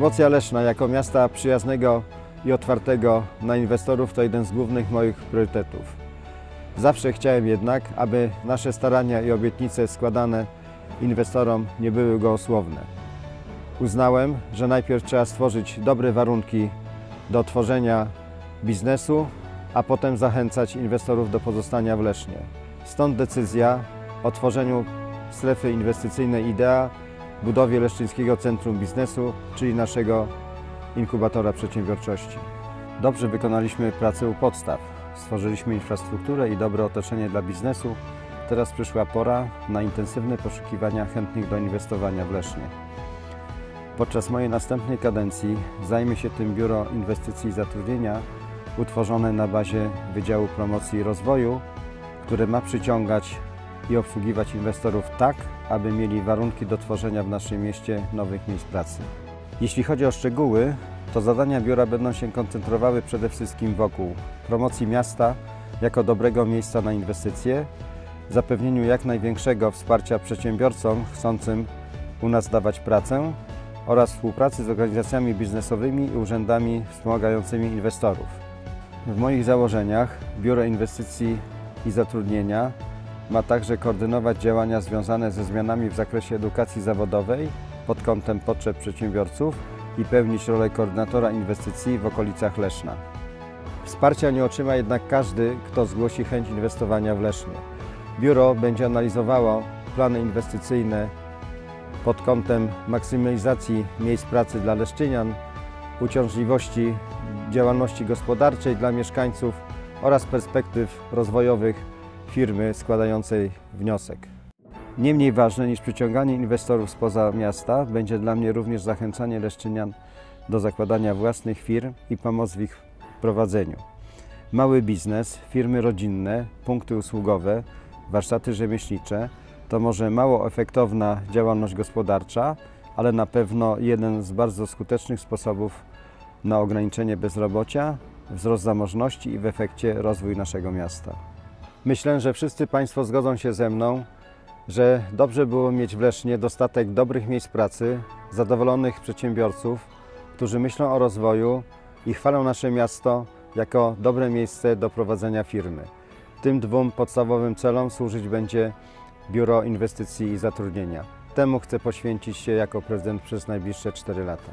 Promocja Leszna jako miasta przyjaznego i otwartego na inwestorów to jeden z głównych moich priorytetów. Zawsze chciałem jednak, aby nasze starania i obietnice składane inwestorom nie były gołosłowne. Uznałem, że najpierw trzeba stworzyć dobre warunki do tworzenia biznesu, a potem zachęcać inwestorów do pozostania w Lesznie. Stąd decyzja o tworzeniu strefy inwestycyjnej IDEA, budowie Leszczyńskiego Centrum Biznesu, czyli naszego inkubatora przedsiębiorczości. Dobrze wykonaliśmy pracę u podstaw. Stworzyliśmy infrastrukturę i dobre otoczenie dla biznesu. Teraz przyszła pora na intensywne poszukiwania chętnych do inwestowania w Lesznie. Podczas mojej następnej kadencji zajmie się tym Biuro Inwestycji i Zatrudnienia utworzone na bazie Wydziału Promocji i Rozwoju, które ma przyciągać i obsługiwać inwestorów tak, aby mieli warunki do tworzenia w naszym mieście nowych miejsc pracy. Jeśli chodzi o szczegóły, to zadania biura będą się koncentrowały przede wszystkim wokół promocji miasta jako dobrego miejsca na inwestycje, zapewnieniu jak największego wsparcia przedsiębiorcom chcącym u nas dawać pracę oraz współpracy z organizacjami biznesowymi i urzędami wspomagającymi inwestorów. W moich założeniach Biuro Inwestycji i Zatrudnienia ma także koordynować działania związane ze zmianami w zakresie edukacji zawodowej pod kątem potrzeb przedsiębiorców i pełnić rolę koordynatora inwestycji w okolicach Leszna. Wsparcia nie otrzyma jednak każdy, kto zgłosi chęć inwestowania w Lesznie. Biuro będzie analizowało plany inwestycyjne pod kątem maksymalizacji miejsc pracy dla leszczynian, uciążliwości działalności gospodarczej dla mieszkańców oraz perspektyw rozwojowych firmy składającej wniosek. Nie mniej ważne niż przyciąganie inwestorów spoza miasta będzie dla mnie również zachęcanie leszczynian do zakładania własnych firm i pomoc w ich prowadzeniu. Mały biznes, firmy rodzinne, punkty usługowe, warsztaty rzemieślnicze to może mało efektowna działalność gospodarcza, ale na pewno jeden z bardzo skutecznych sposobów na ograniczenie bezrobocia, wzrost zamożności i w efekcie rozwój naszego miasta. Myślę, że wszyscy Państwo zgodzą się ze mną, że dobrze było mieć w Lesznie dostatek dobrych miejsc pracy, zadowolonych przedsiębiorców, którzy myślą o rozwoju i chwalą nasze miasto jako dobre miejsce do prowadzenia firmy. Tym dwóm podstawowym celom służyć będzie Biuro Inwestycji i Zatrudnienia. Temu chcę poświęcić się jako prezydent przez najbliższe 4 lata.